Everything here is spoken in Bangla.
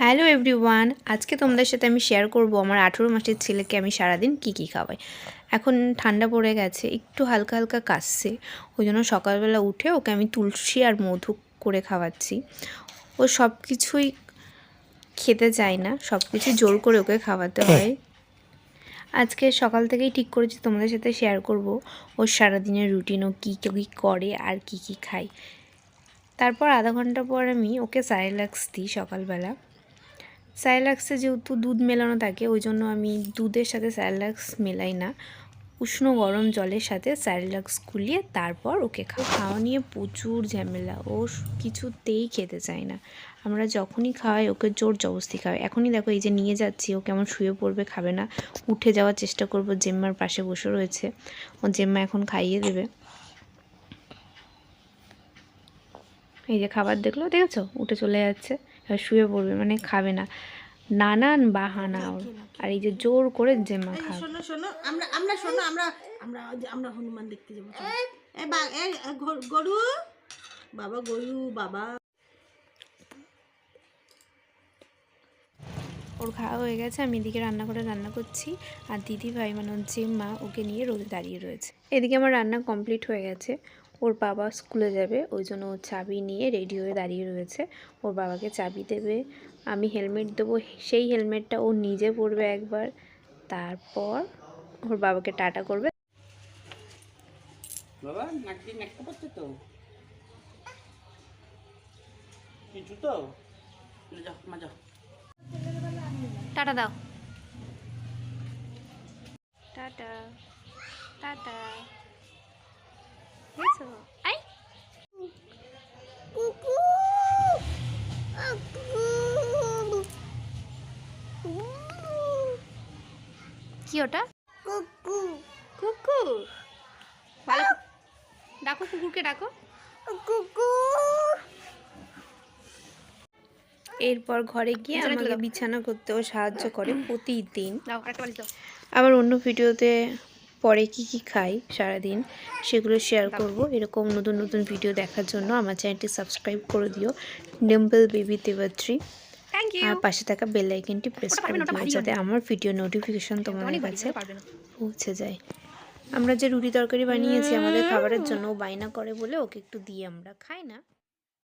হ্যালো এভরিওয়ান আজকে তোমাদের সাথে আমি শেয়ার করব আমার আঠেরো মাসের ছেলেকে আমি সারাদিন কি কি খাওয়াই। এখন ঠান্ডা পড়ে গেছে একটু হালকা হালকা কাশছে ওই জন্য সকালবেলা উঠে ওকে আমি তুলসী আর মধু করে খাওয়াচ্ছি। ও সব কিছুই খেতে চায় না সব কিছু জোর করে ওকে খাওয়াতে হয়। আজকে সকাল থেকেই ঠিক করেছি তোমাদের সাথে শেয়ার করব ওর সারাদিনের রুটিন ও কী কী করে আর কি কি খায়। তারপর আধা ঘণ্টা পর আমি ওকে সাইলাক্স দিই সকালবেলা। স্যালাক্সে যেহেতু দুধ মেলানো থাকে, ওই জন্য আমি দুধের সাথে স্যালাক্স মেলাই না। উষ্ণ গরম জলের সাথে স্যালাক্স গুলিয়ে তারপর ওকে খাওয়া। খাওয়া নিয়ে প্রচুর ঝামেলা, ও কিছুতেই খেতে চায় না। আমরা যখনই খাওয়াই, ওকে জোর জবস্তি খাওয়াই। এখনই দেখো এই যে নিয়ে যাচ্ছি, ও কেমন শুয়ে পড়বে, খাবে না। উঠে যাওয়ার চেষ্টা করব, জেম্মার পাশে বসে রয়েছে। ও জেম্মা এখন খাইয়ে দেবে। এই যে খাবার দেখল, দেখেছ? উঠে চলে যাচ্ছে। শুয়ে পড়বে মানে খাবে না। নানান বাহানা ওর। আর এই যে জোর করে এই খাবে। শোনো শোনো আমরা আমরা শোনো আমরা আমরা আমরা হনুমান দেখতে যাব গরু- বাবা গরু বাবা। ওর খাওয়া হয়ে গেছে আমি এদিকে রান্না করে রান্না করছি। আর দিদি ভাই মানে ওর জেম্মা ওকে নিয়ে রোদে দাঁড়িয়ে রয়েছে। এদিকে আমার রান্না কমপ্লিট হয়ে গেছে। ওর বাবা স্কুলে যাবে ওই জন্য ওর চাবি নিয়ে রেডি হয়ে দাঁড়িয়ে রয়েছে। ওর বাবাকে চাবি দেবে আমি হেলমেট দেবো সেই হেলমেটটা ও নিজে পরবে একবার তারপর ওর বাবাকে টাটা করবে। বাবা নাক দিয়ে নাকতে পারছে তো কিছু তো যাও মা যাও। টাটা দাও। টাটা। কি ওটা? কুকুর ভালো ডাকো কুকুরকে ডাকো। এরপর ঘরে গিয়ে আমাকে বিছানা করতেও সাহায্য করে প্রতিদিন। আবার অন্য ভিডিওতে পরে কি কি খাই সারাদিন সেগুলো শেয়ার করব। এরকম নতুন নতুন ভিডিও দেখার জন্য আমার চ্যানেলটি সাবস্ক্রাইব করে দিও। ডিম্পল বেবি দেবাত্রী আর পাশে থাকা বেল আইকনটি প্রেস করে দিও যাতে আমার ভিডিও নোটিফিকেশন তোমার কাছে পৌঁছে যায়। আমরা যে রুটি তরকারি বানিয়েছি আমাদের খাবারের জন্য বাইনা বায়না করে বলে ওকে একটু দিয়ে আমরা। খাই না?